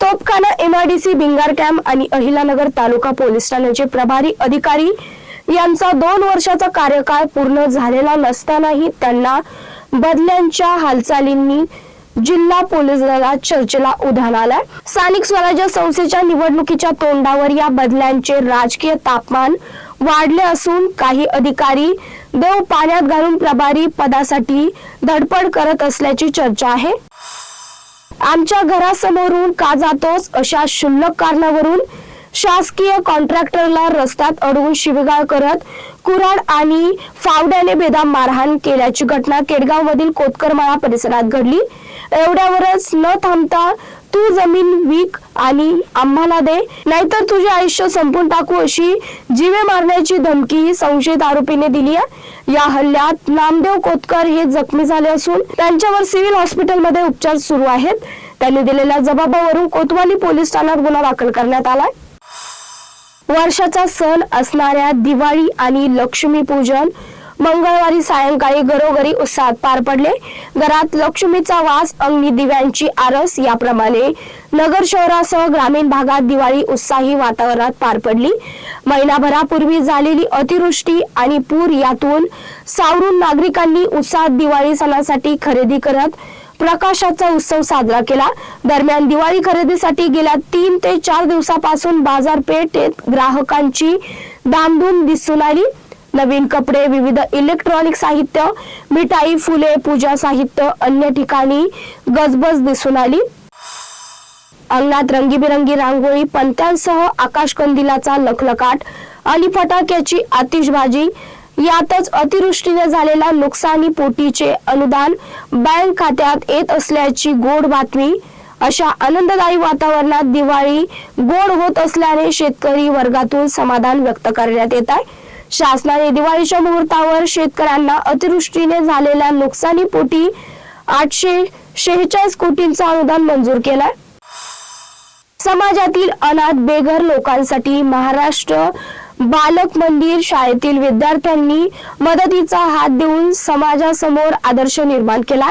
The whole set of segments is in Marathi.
तोपखाना एमआयडीसी भिंगार कॅम्प आणि अहिलानगर तालुका पोलीस ठाण्याचे प्रभारी अधिकारी यांचा दोन वर्षाचा कार्यकाळ पूर्ण झालेला नसतानाही त्यांना बदल्यांच्या हालचालींनी जिल्हा पोलीस दलात चर्चेला उधाण आलाय. स्थानिक स्वराज्य संस्थेच्या निवडणुकीच्या तोंडावर या बदल्यांचे राजकीय तापमान वाढले असून काही अधिकारी देव पाण्यात घालून प्रभारी पदासाठी धडपड करत असल्याची चर्चा आहे. आमच्या घरासमोरून का जातोस? अशा क्षुल्लक कारणावरून शासकीय कॉन्ट्रॅक्टरला रस्त्यात अडवून शिवीगाळ करत कुराड आणि फावड्याने बेदाम मारहाण केल्याची घटना केडगाव मधील कोतकरमाळा परिसरात घडली. एवढ्यावरच न थांबता तू जमीन विक आणि आम्हाला दे नाहीतर तुझे आयुष्य संपून टाकू अशी जीवे मारण्याची धमकी संशयित आरोपीने दिली आहे. या हल्ल्यात नामदेव कोतकर हे जखमी झाले असून त्यांच्यावर सिव्हिल हॉस्पिटलमध्ये उपचार सुरू आहेत. त्यांनी दिलेल्या जबाबावरून कोतवाली पोलीस ठाण्यात गुन्हा दाखल करण्यात आलाय. वर्षाचा सण असणाऱ्या दिवाळी आणि लक्ष्मीपूजन मंगळवारी सायंकाळी घरोघरी उत्साहात पार पडले. घरात लक्ष्मीचा वास अंगणी दिव्यांची आरस याप्रमाणे नगर शहरासह ग्रामीण भागात दिवाळी उत्साही वातावरणात पार पडली. महिनाभरापूर्वी झालेली अतिवृष्टी आणि पूर यातून सावरून नागरिकांनी उत्साहात दिवाळी सणासाठी खरेदी करत प्रकाशाचा उत्सव साजरा केला. दरम्यान दिवाळी खरेदीसाठी गेल्या तीन ते चार दिवसापासून बाजारपेठेत ग्राहकांची दामधूम दिसून आली. नवीन कपडे विविध इलेक्ट्रॉनिक साहित्य मिठाई फुले पूजा साहित्य अन्य ठिकाणी गजबज दिसून आली. अंगणात रंगीबिरंगी रांगोळी पंत्यांसह आकाशकंदिलाचा लखलकाट आणि फटाक्याची आतिषबाजी यातच अतिवृष्टीने झालेल्या नुकसानी पोटीचे अनुदान बँक खात्यात येत असल्याची गोड बातमी. अशा आनंददायी वातावरणात दिवाळी गोड होत असल्याने शेतकरी वर्गातून समाधान व्यक्त करण्यात येत आहे. शासनाने दिवाळीच्या मुहूर्तावर शेतकऱ्यांना अतिवृष्टीने झालेल्या नुकसानीपोटी आठशे शेहेचाळीस कोटींचा अनुदान मंजूर केलाय. समाजातील अनाथ बेघर लोकांसाठी महाराष्ट्र बालक मंदिर शाळेतील विद्यार्थ्यांनी मदतीचा हात देऊन समाजासमोर आदर्श निर्माण केला.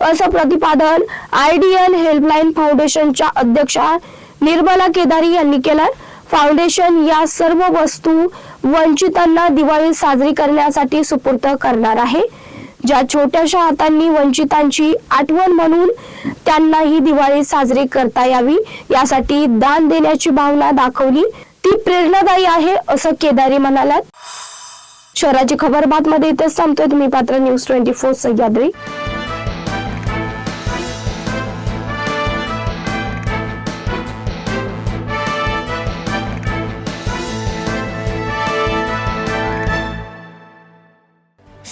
असं प्रतिपादन आयडियल हेल्पलाईन फाउंडेशनच्या अध्यक्षा निर्मला केदारी यांनी केलं. फाउंडेशन या सर्व वस्तू वंचितांना दिवाळी साजरी करण्यासाठी सुपूर्त करणार आहे. ज्या छोट्याशा हातांनी वंचितांची आठवण म्हणून त्यांना ही दिवाळी साजरी करता यावी यासाठी दान देण्याची भावना दाखवली. ती प्रेरणादायी आहे असं केदारी म्हणाल्यात शहराची खबर बातमध्ये इथेच थांबतोय तुम्ही पात्र न्यूज ट्वेंटी फोर सह्याद्री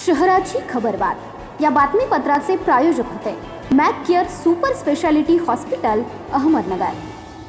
शहराची खबरबात या बातमीपत्राचे प्रायोजक होते. Mac Care super speciality hospital Ahmednagar.